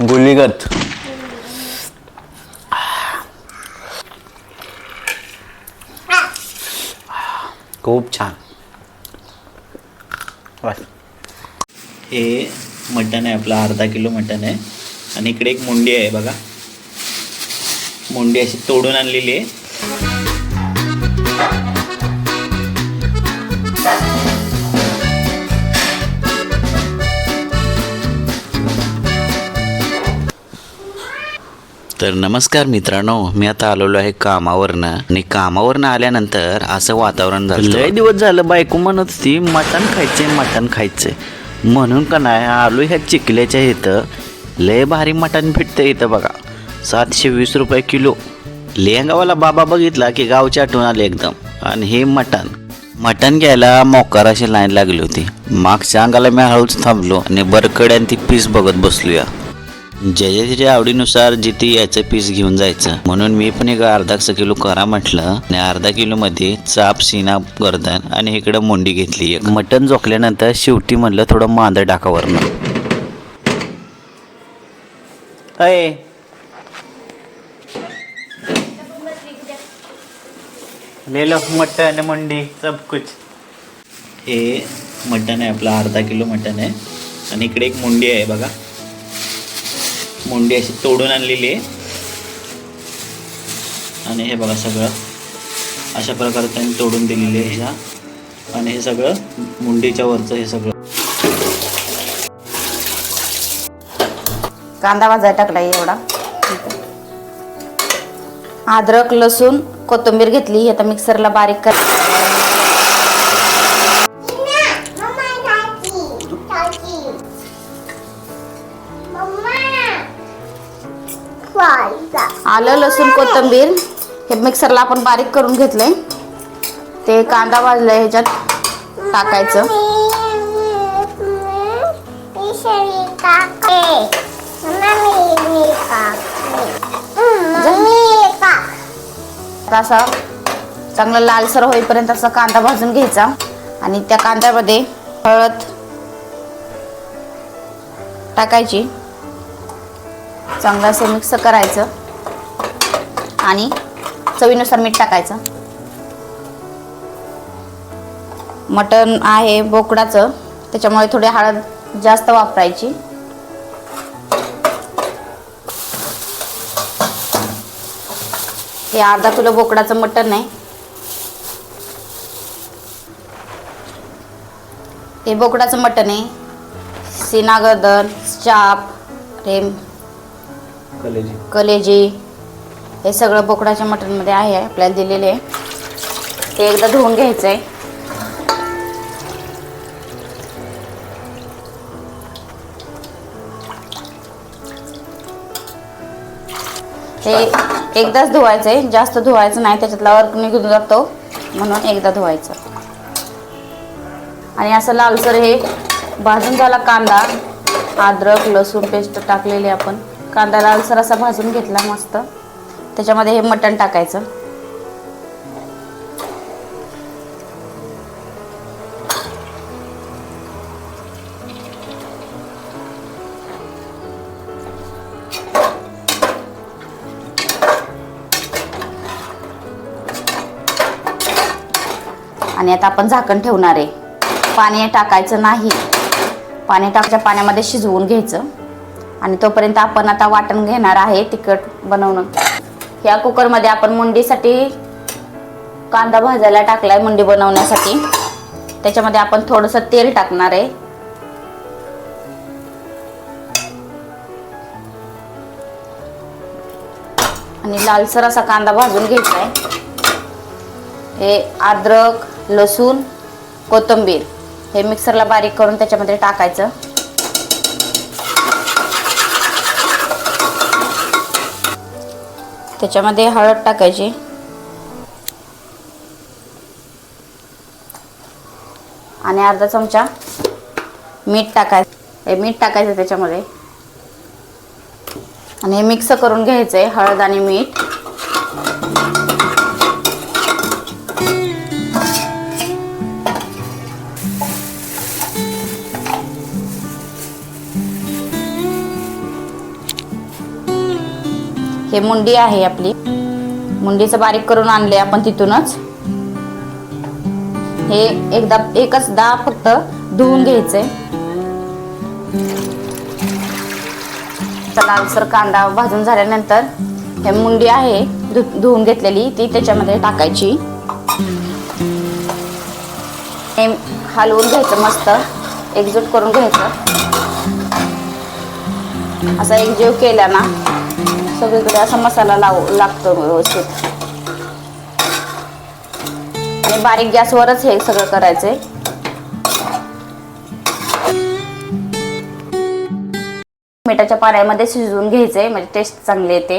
गुलीगत खूप छान. हे मटण आहे आपलं अर्धा किलो मटण आहे. आणि इकडे एक मुंडी आहे बघा. मुंडी अशी तोडून आणलेली आहे. तर नमस्कार मित्रांनो मी आता आलेलो आहे कामावरनं. आणि कामावरनं आल्यानंतर असं वातावरण झालं. लय दिवस झालं बायको म्हणत होती मटण खायचे मटण खायचे म्हणून का नाही आलो ह्या चिखल्याच्या इथं. लय भारी मटण भेटतं इथं बघा. सातशे वीस रुपये किलो. लेहंगावाला बाबा बघितला की गावच्या आठवण आले एकदम. आणि हे मटण. मटण घ्यायला मोकार अशी लाईन लागली होती. मागच्या अंगाला मी हळूच थांबलो आणि बरकडे आणि ती पीस बघत बसलूया. ज्याच्या त्याच्या आवडीनुसार जिथे यायचं पीस घेऊन जायचं. म्हणून मी पण एक अर्धा किलो करा म्हटलं. आणि अर्धा किलो मध्ये चाप सीना गर्दन आणि इकडं मोंडी घेतली एक. मटण झोकल्यानंतर शेवटी म्हणलं थोडं मांदर टाकावरनं अय. ले लो मटण मंडी सब कुछ. हे मटण आहे आपलं अर्धा किलो मटण आहे. आणि इकडे एक मुंडी आहे बघा. मुंडी अशी तोडून आणलेली आहे. आणि हे बघा सगळं. अशा प्रकारे त्यांनी तोडून दिलेली आहे ह्या. आणि हे सगळं मुंडीच्या वरचं हे सगळं. कांदा भाजायला टाकला एवढा. अद्रक लसूण कोथिंबीर घेतली. आता मिक्सरला बारीक कर आलं लसूण कोथिंबीर. हे मिक्सरला आपण बारीक करून घेतलंय. ते कांदा भाजलाय ह्याच्यात टाकायचं. आता असा चांगला लालसर होईपर्यंत असा कांदा भाजून घ्यायचा. आणि त्या कांद्यामध्ये हळद टाकायची. चांगलं असं मिक्स करायचं. आणि चवीनुसार मीठ टाकायचं. मटण आहे बोकडाचं त्याच्यामुळे थोडी हळद जास्त वापरायची. हे अर्धा किलो बोकडाचं मटण आहे. हे बोकडाचं मटण आहे. सीनागर्दन चाप रेम कलेजी. कलेजी. हे सगळं बोकडाच्या मटणमध्ये आहे आपल्याला दिलेले आहे. ते एकदा धुवून घ्यायचं आहे ते एकदाच धुवायचं आहे जास्त धुवायचं नाही त्याच्यातला अर्क निघून जातो. म्हणून एकदा धुवायचं. आणि असं लालसर हे भाजून झाला कांदा. अद्रक लसूण पेस्ट टाकलेली आपण. कांदा लालसर असा भाजून घेतला मस्त. त्याच्यामध्ये हे मटण टाकायचं. आणि आता आपण झाकण ठेवणार आहे. पाणी टाकायचं नाही. पाणी टाकच्या पाण्यामध्ये शिजवून घ्यायचं. आणि तोपर्यंत आपण आता वाटण घेणार आहे तिखट बनवणं. ह्या कुकरमध्ये आपण मुंडीसाठी कांदा भाजायला टाकलाय मुंडी बनवण्यासाठी. त्याच्यामध्ये आपण थोडंसं तेल टाकणार आहे. आणि लालसर असा कांदा भाजून घ्यायचा आहे हे अद्रक लसूण कोथिंबीर हे मिक्सरला बारीक करून त्याच्यामध्ये टाकायचं. त्याच्यामध्ये हळद टाकायची. आणि अर्धा चमचा मीठ टाकायचं. मीठ टाकायचं त्याच्यामध्ये. आणि हे मिक्स करून घ्यायचं आहे हळद आणि मीठ. हे मुंडी आहे आपली. मुंडीचं बारीक करून आणले आपण तिथूनच. हे एकदा एकच दा फक्त धुवून घ्यायचे लालसर कांदा भाजून झाल्यानंतर हे मुंडी आहे धु- धुवून घेतलेली. ती त्याच्यामध्ये टाकायची. हे हलवून घ्यायचं मस्त. एकजूट करून घ्यायचं. असा एकजीव केला ना सगळीकडे असा मसाला लाव लागतो व्यवस्थित. आणि बारीक गॅसवरच हे सगळं करायचंय. मिठाच्या पाण्यामध्ये शिजवून घ्यायचंय म्हणजे टेस्ट चांगली येते.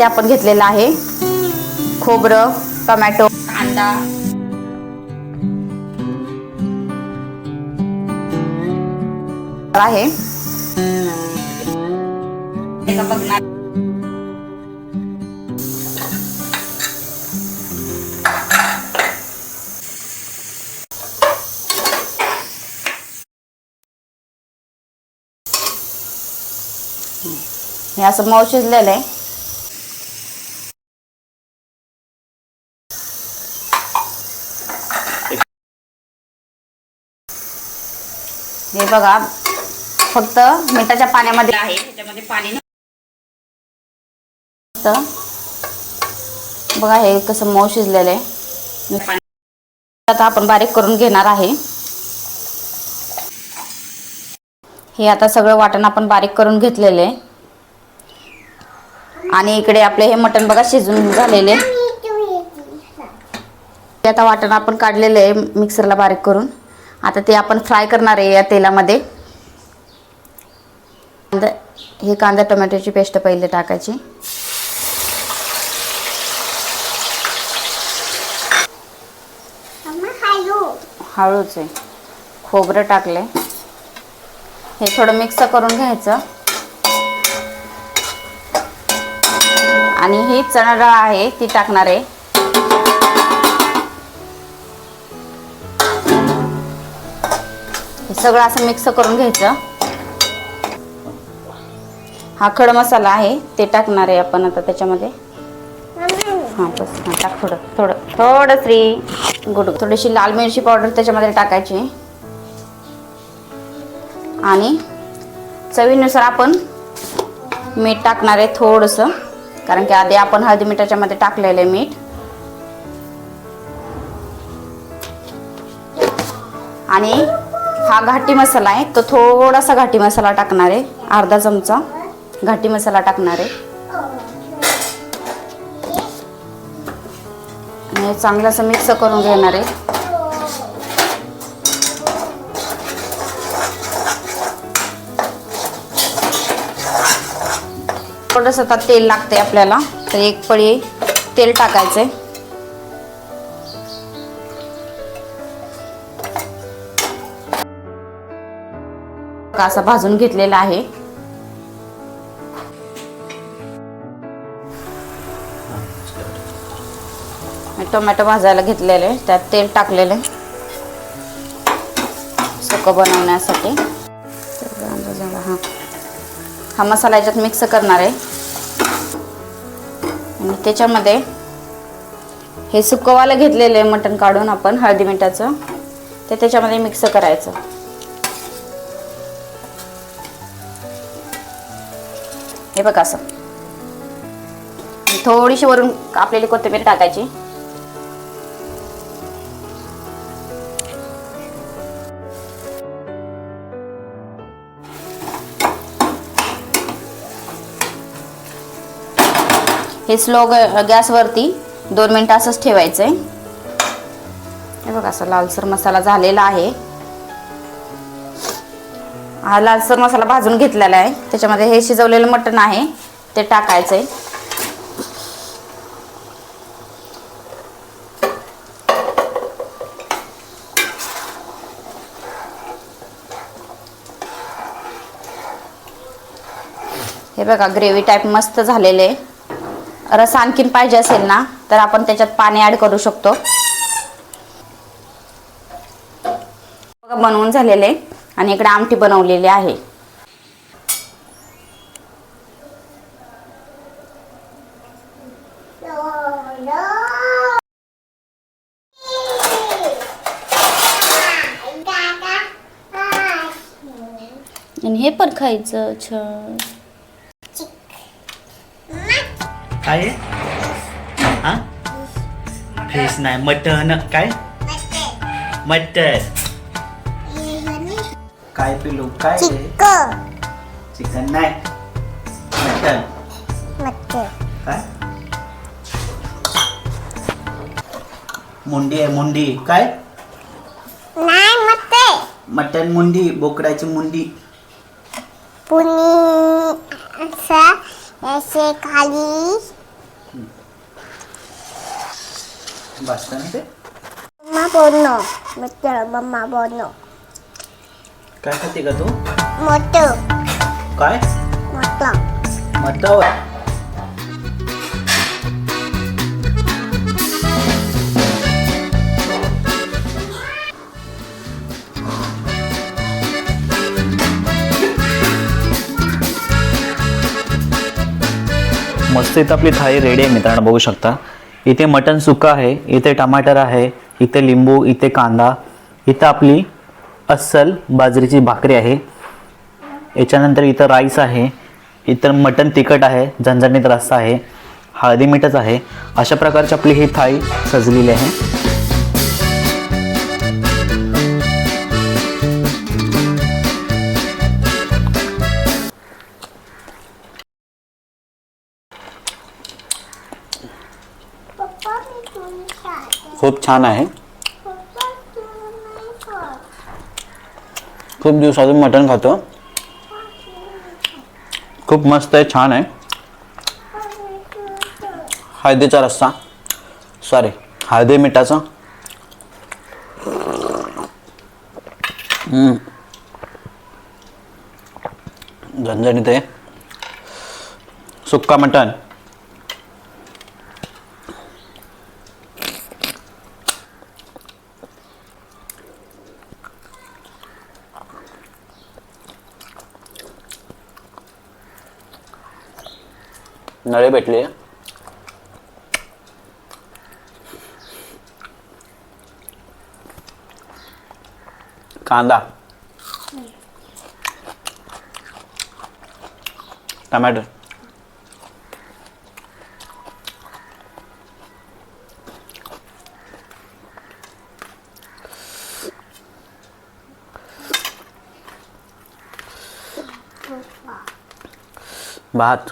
ते आपण घेतलेलं आहे. खोबरं टोमॅटो कांदा. आहे. हे असं मऊ शिजलेलं आहे. बघा फक्त मिठाच्या पाण्यामध्ये आहे. त्याच्यामध्ये पाणी. फक्त बघा हे कसं मऊ शिजलेलं आहे. आता आपण बारीक करून घेणार आहे. हे आता सगळं वाटण आपण बारीक करून घेतलेलं आहे. आणि इकडे आपले हे मटण बघा शिजून झालेले. आता वाटण आपण काढलेलं आहे मिक्सरला बारीक करून. आता ते आपण फ्राय करणार आहे या तेलामध्ये. कांदा हे कांदा टोमॅटोची पेस्ट पहिले टाकायची. हळूच आहे. खोबरं टाकले हे थोडं मिक्स करून घ्यायचं. आणि ही चणा डाळ आहे ती टाकणार आहे. हे सगळं असं मिक्स करून घ्यायचं. हा खड मसाला आहे ते टाकणार आहे आपण आता त्याच्यामध्ये. हां बस हां टाक थोडं थोडं थोडं श्री गुड थोडीशी लाल मिरची पावडर त्याच्यामध्ये टाकायची. आणि चवीनुसार आपण मीठ टाकणार आहे थोडंसं कारण की आधी आपण हळदी मिठाच्यामध्ये टाकलेलं आहे मीठ. आणि हा घाटी मसाला आहे. तो थोडासा घाटी मसाला टाकणार आहे. अर्धा चमचा घाटी मसाला टाकणार आहे. आणि चांगलं असं मिक्स करून घेणार आहे. थोडंसं आता तेल लागते आपल्याला. तर एक पळी तेल टाकायचं आहे टाकायचंय असा भाजून घेतलेला आहे. टोमॅटो भाजायला घेतलेले त्यात तेल टाकलेले. सुकं बनवण्यासाठी. हा हा मसाला याच्यात मिक्स करणार आहे. आणि त्याच्यामध्ये हे सुकवायला घेतलेलं आहे मटण काढून आपण हळदी मिठाचं ते त्याच्यामध्ये मिक्स करायचं. हे बघा असं. थोडीशी वरून कापलेली कोथिंबीर टाकायची. हे स्लो गॅसवरती दोन मिनटं असंच ठेवायचं आहे हे बघा असं लालसर मसाला झालेला आहे. हा लालसर मसाला भाजून घेतलेला आहे. त्याच्यामध्ये हे शिजवलेलं मटण आहे. ते टाकायचं आहे हे बघा ग्रेव्ही टाईप मस्त झालेले आहे. रस आणखीन पाहिजे असेल ना तर आपण त्याच्यात पाणी ॲड करू शकतो. बघा बनवून झालेले आणि इकडे आमटी बनवलेली आहे. आणि हे पण खायचं छान. काय? हा? फिश नाही मटन काय? मटन काय पिलू काय चिकन नाही मटन काय मुंडी आहे मुंडी काय नाही मते मटन मुंडी बोकडाची मुंडी पुनी असं असे खाली बसतं ना ते मम्मा बोलनो मत मम्मा बोलनो काय खाते का तू? मोठ काय? मोठ मटावर मस्त इथं आपली थाळी रेडी आहे मित्रांनो बघू शकता. इथे मटन सुक्का आहे इथे टमाटर आहे इथे लिंबू इथे कांदा इथं आपली अस्सल बाजरीची भाकरी आहे. याच्यानंतर इथं राईस आहे. इथं मटन तिखट आहे. झणझणीत रस्सा आहे. हळदी मीठच आहे. अशा प्रकारची आपली ही थाळी सजलेली आहे. खूप छान आहे. खूप दिवसातून मटण खातो. खूप मस्त आहे छान आहे. हळदीचा रस्सा. सॉरी हळदी मिठाचा. झणझणीत आहे. सुक्का मटण. नळे भेटले. कांदा. टमॅटो भात.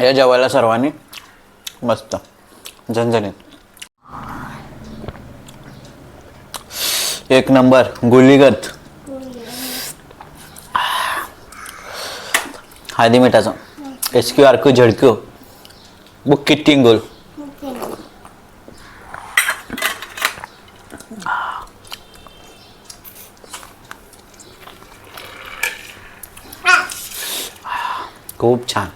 या जेवायला सर्वांनी मस्त. झणझणीत. एक नंबर. गुलीगत हळदी मिठाचा. S Q R Q. झडक्यू बुक किट्टिंग गोल खूप छान.